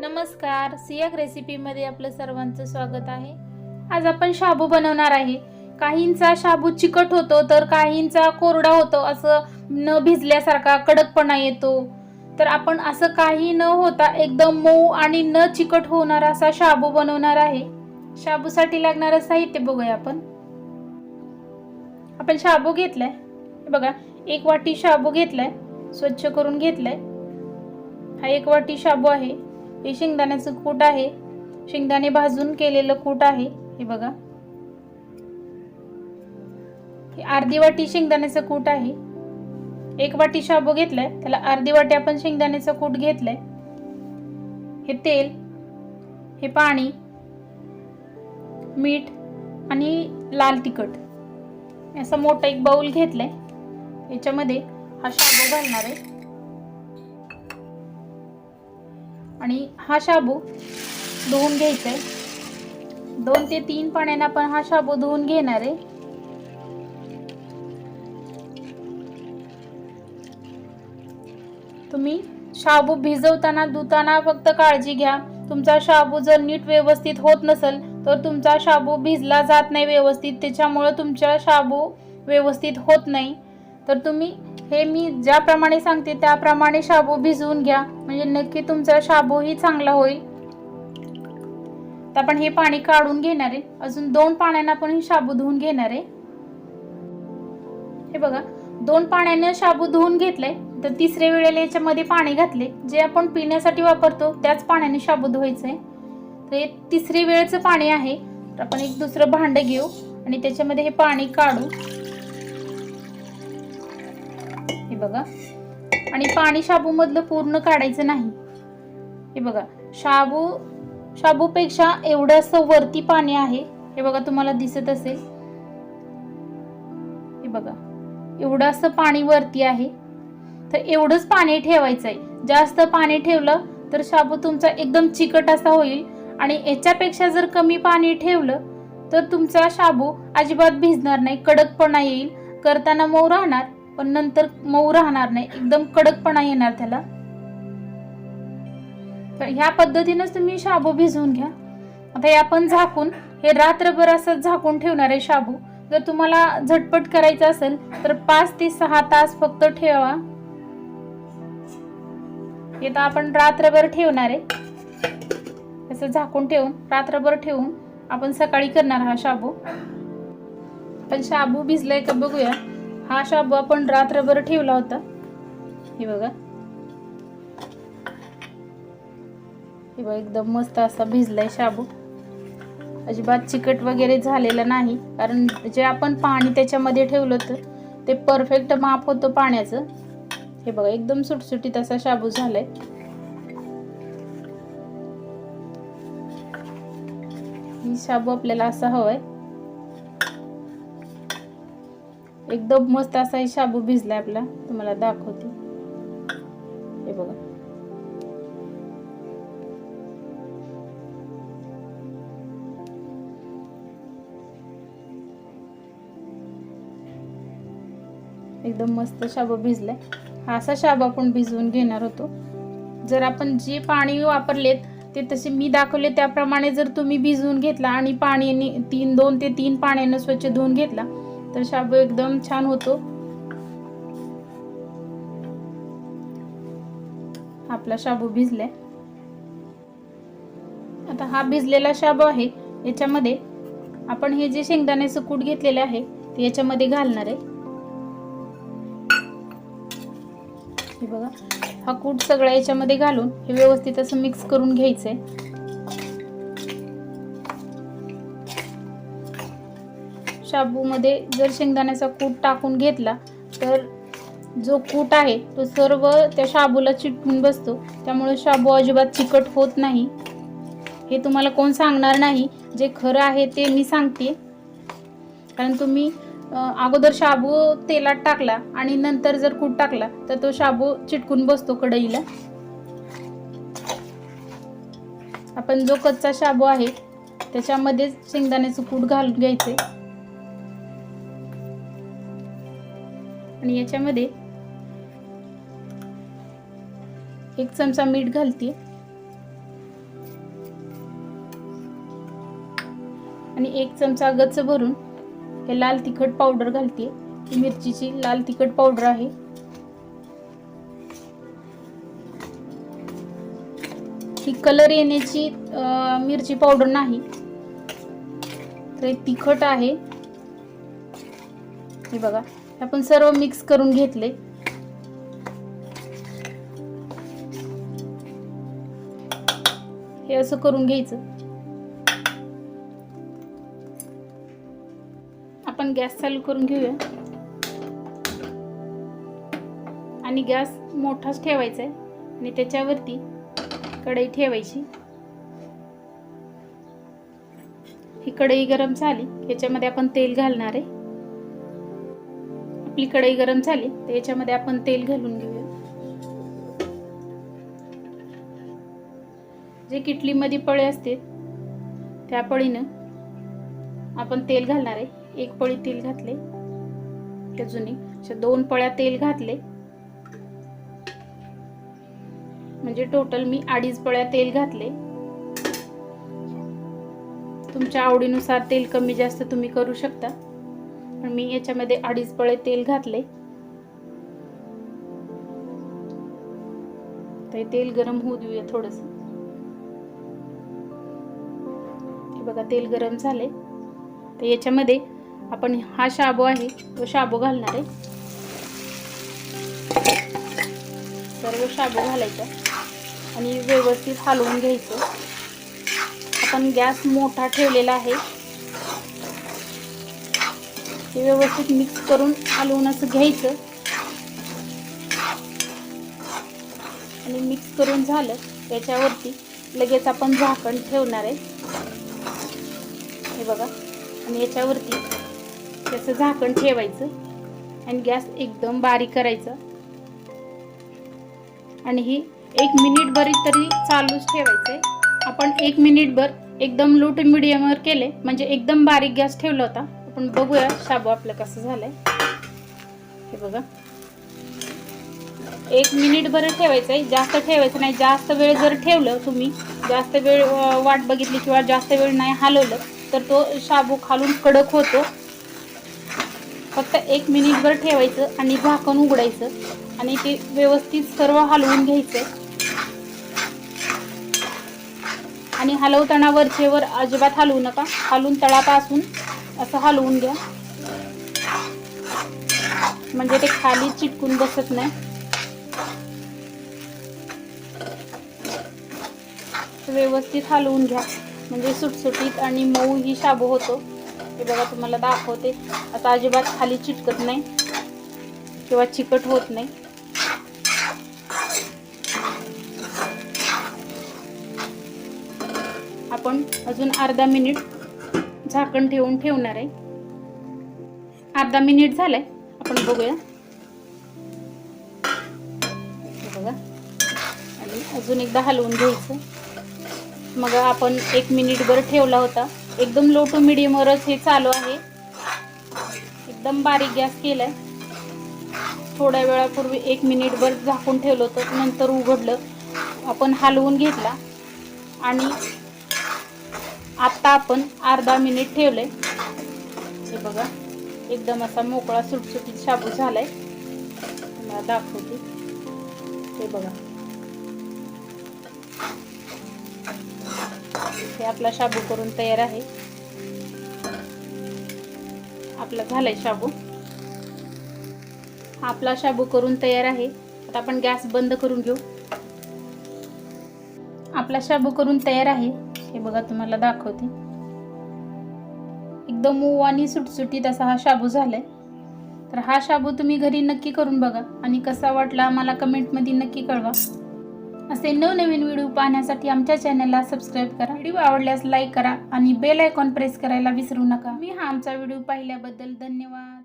नमस्कार. सियाक रेसिपीमध्ये आपलं सर्वांचं स्वागत आहे. आज आपण शाबू बनवणार आहे. काहींचा शाबू चिकट होतो तर काहींचा कोरडा होतो असं न भिजल्यासारखा कडकपणा येतो. तर आपण असं काही न होता एकदम मऊ आणि न चिकट होणार असा शाबू बनवणार आहे. शाबूसाठी लागणारं साहित्य बघूया आपण. आपण शाबू घेतलाय. बघा एक वाटी शाबू घेतलाय. स्वच्छ करून घेतलाय. हा एक वाटी शाबू आहे. हे शेंगदाण्याचं कूट आहे. शेंगदाणे भाजून केलेलं कूट आहे. हे बघा. अर्धी वाटी शेंगदाण्याचं कूट आहे. एक वाटी शाबू घेतलाय. त्याला अर्धी वाटी आपण शेंगदाण्याचं कूट घेतलंय. हे तेल हे पाणी मीठ आणि लाल तिखट. असा मोठा एक बाऊल घेतलाय. याच्यामध्ये हा शाबू घालणार आहे. आणि हा शाबू धुवून घ्यायचा आहे दोन ते तीन पाण्याने आपण हा शाबू धुवून घेणार आहे. तुम्ही शाबू भिजवताना धुताना फक्त काळजी घ्या. तुमचा शाबू जर नीट व्यवस्थित होत नसेल तर तुमचा शाबू भिजला जात नाही व्यवस्थित. त्याच्यामुळं तुमचा शाबू व्यवस्थित होत नाही. तर तुम्ही हे मी ज्याप्रमाणे सांगते त्याप्रमाणे शाबू भिजवून घ्या. म्हणजे नक्की तुमचा शाबूही चांगला होईल. तर आपण हे पाणी काढून घेणार आहे. अजून दोन पाण्यानं आपण हे शाबू धुवून घेणार आहे. हे बघा दोन पाण्यानं शाबू धुवून घेतलंय. तर तिसऱ्या वेळेला याच्यामध्ये पाणी घातले जे आपण पिण्यासाठी वापरतो त्याच पाण्याने शाबू धुवायचंय. तर हे तिसरी वेळेचं पाणी आहे. तर आपण एक दुसरं भांडं घेऊ आणि त्याच्यामध्ये हे पाणी काढू. बघा. आणि पाणी शाबू मधलं पूर्ण काढायचं नाही. हे बघा शाबू शाबूपेक्षा एवढंसं वरती पाणी आहे हे बघा तुम्हाला दिसत असेल. हे बघा एवढं असं पाणी वरती आहे. तर एवढंच पाणी ठेवायचं आहे जास्त पाणी ठेवलं तर शाबू तुमचा एकदम चिकट असा होईल. आणि याच्यापेक्षा जर कमी पाणी ठेवलं तर तुमचा शाबू अजिबात भिजणार नाही कडकपणा येईल. करताना मऊ राहणार. पण नंतर मऊ राहणार नाही. एकदम कडकपणा येणार त्याला. तर ह्या पद्धतीनंच तुम्ही शाबू भिजवून घ्या. आता हे आपण झाकून हे रात्रभर असं झाकून ठेवणार आहे शाबू. जर तुम्हाला झटपट करायचं असेल तर पाच ते सहा तास फक्त ठेवा. हे तर आपण रात्रभर ठेवणार आहे. असं झाकून ठेवून रात्रभर ठेवून आपण सकाळी करणार हा शाबू. पण शाबू भिजलाय का बघूया. हा शाबू आपण रात्रभर ठेवला होता. हे बघा. हे बघा एकदम मस्त असा भिजलाय शाबू. अजिबात चिकट वगैरे झालेलं नाही कारण जे आपण पाणी त्याच्यामध्ये ठेवलं होतं ते परफेक्ट माप होतं पाण्याचं. हे बघा एकदम सुटसुटीत असा शाबू झालाय. ही शाबू आपल्याला असा हवाय. एकदम मस्त असा हे शाबू भिजला आपला. तुम्हाला दाखवते. हे बघा. एकदम मस्त शाबू भिजलाय. हा असा शाबू आपण भिजवून घेणार होतो. जर आपण जे पाणी वापरलेत ते तसे मी दाखवले त्याप्रमाणे जर तुम्ही भिजवून घेतला आणि पाणी तीन दोन ते तीन पाण्यानं स्वच्छ धुवून घेतला तर शाबू एकदम छान होतो. आपला शाबू भिजलाय. आता हा भिजलेला शाबू आहे याच्यामध्ये आपण हे जे शेंगदाण्याचं कूट घेतलेलं आहे ते याच्यामध्ये घालणार आहे. हे बघा हा कूट सगळा याच्यामध्ये घालून हे व्यवस्थित असं मिक्स करून घ्यायचंय. शाबूमध्ये जर शेंगदाण्याचा कूट टाकून घेतला तर जो कूट आहे तो सर्व त्या शाबूला चिटकून बसतो. त्यामुळे शाबू अजिबात चिकट होत नाही. हे तुम्हाला कोण सांगणार नाही. जे खरं आहे ते मी सांगते. कारण तुम्ही अगोदर शाबू तेलात टाकला आणि नंतर जर कूट टाकला तर तो शाबू चिटकून बसतो कढईला. आपण जो कच्चा शाबू आहे त्याच्यामध्येच शेंगदाण्याचं कूट घालून घ्यायचे आणि याच्यामध्ये एक चमचा मीठ घालते. आणि एक चमचा गच्च भरून हे लाल तिखट पावडर घालते. ही मिरचीची लाल तिखट पावडर आहे. ही कलर येण्याची मिरची पावडर नाही. तर तिखट आहे. हे बघा. आपण सर्व मिक्स करून घेतले. हे असं करून घ्यायचं. आपण गॅस चालू करून घेऊया. आणि गॅस मोठाच ठेवायचा आहे. आणि त्याच्यावरती कढई ठेवायची. ही कढई गरम झाली. याच्यामध्ये आपण तेल घालणार आहे. आपली कढई गरम झाली तर याच्यामध्ये आपण तेल घालून घेऊया. जे किटलीमध्ये पळे असते त्या पळीनं आपण तेल घालणार आहे. एक पळी तेल घातले. अजूनही अशा दोन पळ्या तेल घातले. म्हणजे टोटल मी अडीच पळ्या तेल घातले. तुमच्या आवडीनुसार तेल कमी जास्त तुम्ही करू शकता. मी याच्यामध्ये अडीच पळे तेल घातले तर तेल गरम होऊ देऊया थोडस. बघा तेल गरम झाले तर याच्यामध्ये आपण हा शाबू आहे तो शाबू घालणार आहे. सर्व शाबू घालायचा आणि व्यवस्थित हलवून घ्यायचं. आपण गॅस मोठा ठेवलेला आहे. ते व्यवस्थित मिक्स करून हलवून असं घ्यायचं. आणि मिक्स करून झालं त्याच्यावरती लगेच आपण झाकण ठेवणार आहे. हे बघा आणि याच्यावरती त्याचं झाकण ठेवायचं आणि गॅस एकदम बारीक करायचं. आणि ही एक मिनिट भरी तरी चालूच ठेवायचं आहे. आपण एक मिनिटभर एकदम लूट मिडियमवर केले म्हणजे एकदम बारीक गॅस ठेवला होता. आपण बघूया शाबू आपलं कसं झालंय. हे बघा. एक मिनिट बरं ठेवायचं आहे. जास्त ठेवायचं नाही. जास्त वेळ जर ठेवलं तुम्ही जास्त वेळ वाट बघितली किंवा जास्त वेळ नाही हलवलं तर तो शाबू खालून कडक होतो. फक्त एक मिनिटभर ठेवायचं आणि झाकण उघडायचं आणि ते व्यवस्थित सर्व हलवून घ्यायचं. आणि हलवताना वरचेवर अजिबात हलवू नका. हलवून तळापासून असं हलवून घ्या. म्हणजे ते खाली चिटकून बसत नाही. व्यवस्थित हलवून घ्या. म्हणजे सुटसुटीत आणि मऊ ही शाबू होतो. हे बघा तुम्हाला दाखवते. आता अजिबात खाली चिटकत नाही किंवा चिकट होत नाही. आपण अजून अर्धा मिनिट झाकण ठेवून ठेवणार आहे. अर्धा मिनिट झालंय. आपण बघूया. बघा. आणि अजून एकदा हलवून घ्यायचं. मग आपण एक मिनिटभर ठेवला होता. एकदम लो टू मिडियमवरच हे चालू आहे. एकदम बारीक गॅस केलाय. थोड्या वेळापूर्वी एक मिनिटभर झाकून ठेवलं होतं. नंतर उघडलं. आपण हलवून घेतला. आणि आत्ता आपण अर्धा मिनिट ठेवलंय हे बघा एकदम असा मोकळा सुटसुटीत शाबू झालाय. मला दाखवते. हे बघा. हे आपला शाबू करून तयार आहे. आपला झालाय शाबू. आपला शाबू करून तयार आहे. आता आपण गॅस बंद करून घेऊ. आपला शाबू करून तयार आहे. हे बघा तुम्हाला दाखवते. एकदम मऊ आणि सुटसुटीत असा हा शाबू झालाय. तर हा शाबू तुम्ही घरी नक्की करून बघा आणि कसा वाटला आम्हाला कमेंटमध्ये नक्की कळवा. असे नवनवीन व्हिडिओ पाहण्यासाठी आमच्या चॅनलला सबस्क्राईब करा. व्हिडिओ आवडल्यास लाईक करा आणि बेल आयकॉन प्रेस करायला विसरू नका. मी हा आमचा व्हिडिओ पाहिल्याबद्दल धन्यवाद.